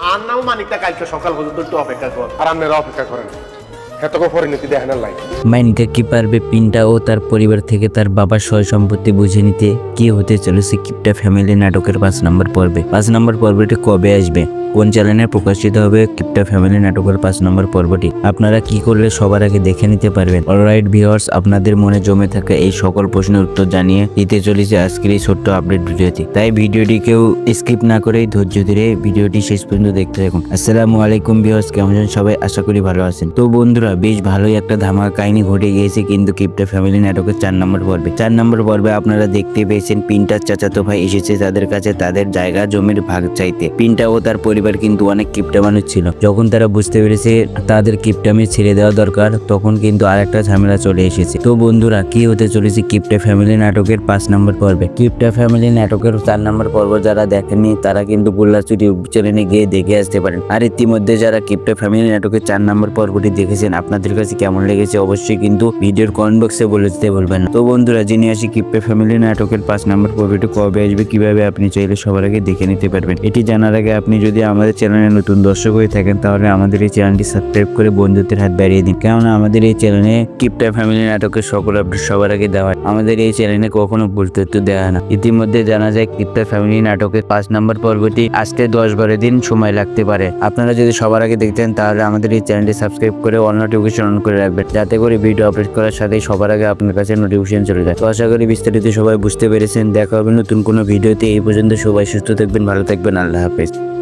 আর নাও মানিকটা কালকে সকাল পর্যন্ত একটু অপেক্ষা কর। আর আপনারা অপেক্ষা করেন। মাইনিকা কি পারবে পিন্টা ও তার পরিবার থেকে তার বাবার সয় সম্পত্তি বুঝে নিতে? কি হতে চলেছে কিপটা ফ্যামিলি নাটকের পাঁচ নম্বর পর্বে? পাঁচ নম্বর পর্বটি কবে আসবে? কোন চ্যানেলে প্রকাশিত হবে কিপটা ফ্যামিলি নাটকের পাঁচ নম্বর পর্বটি? আপনারা কি করলে সবার আগে দেখে নিতে পারবেন? অলরাইট ভিউয়ার্স আপনাদের মনে জমে থাকা এই সকল প্রশ্নের উত্তর জানিয়ে দিতে চলেছে আজকের এই ছোট্ট আপডেট ভিডিওতে তাই ভিডিওটি কেউ স্কিপ না করেই ধৈর্য ধরে ভিডিওটি শেষ পর্যন্ত দেখতে থাকুন। আসসালামু আলাইকুম ভিউয়ার্স কেমন আছেন সবাই? আশা করি ভালো আছেন। তো বন্ধুরা, বেশ ভালোই একটা ধামাকা কাহিনী ঘটে গিয়েছে কিন্তু কিপটা ফ্যামিলি নাটকের চার নম্বর পর্বে। চার নম্বর পর্বে আপনারা দেখতে পেয়েছেন পিন্টার চাচাতো ভাই এসেছে তাদের কাছে, তাদের জায়গা জমির ভাগ চাইতে। পিন্টা ও তার পরিবার কিন্তু অনেক কিপটা মানুষ ছিল। যখন তারা বুঝতে পেরেছে তাদের কিপটামি ছেড়ে দেওয়া দরকার, তখন কিন্তু আরেকটা ঝামেলা চলে এসেছে। তো বন্ধুরা, কি হতে চলেছে কিপটা ফ্যামিলি নাটকের পাঁচ নম্বর পর্বে? কিপটা ফ্যামিলি নাটকের চার নম্বর পর্ব যারা দেখেননি, তারা কিন্তু বুল্লাচুর ইউটিউব চ্যানেলে গিয়ে দেখে আসতে পারেন। আর ইতিমধ্যে যারা কিপটা ফ্যামিলি নাটকের চার নম্বর পর্বটি দেখেছেন, আপনাদের কাছে কেমন লেগেছে অবশ্যই কিন্তু ভিডিওর কমেন্ট বক্সে বলে দিতে বলবেন। তো বন্ধুরা, জেনে আসি কিপটা ফ্যামিলি নাটকের পাঁচ নম্বর পর্বটি কবে আসবে, কীভাবে আপনি চাইলে সবার আগে দেখে নিতে পারবেন। এটি জানার আগে আপনি যদি আমাদের চ্যানেলে নতুন দর্শক হয়ে থাকেন, তাহলে আমাদের এই চ্যানেলটি সাবস্ক্রাইব করে বন্ধুত্বের হাত বাড়িয়ে দিন। কেননা আমাদের এই চ্যানেলে কিপটা ফ্যামিলি নাটকের সকল আপডেট সবার আগে দেওয়া হয়। আমাদের এই চ্যানেলে কখনো ভুল তথ্য দেওয়া না। ইতিমধ্যে জানা যায় কিপটা ফ্যামিলি নাটকের পাঁচ নম্বর পর্বটি আসতে দশ বারো দিন সময় লাগতে পারে। আপনারা যদি সবার আগে দেখতেন, তাহলে আমাদের এই চ্যানেলটি সাবস্ক্রাইব করে অল নোটিফিকেশন অন করে রাখবেন। যাতে করে ভিডিও আপলোড করার সাথেই সবার আগে আপনার কাছে নোটিফিকেশন চলে যায়। তো আশা করি বিস্তারিত সবাই বুঝতে পেরেছেন। দেখা হবে নতুন কোনো ভিডিওতে এই পর্যন্ত সবাই সুস্থ থাকবেন, ভালো থাকবেন। আল্লাহ হাফেজ।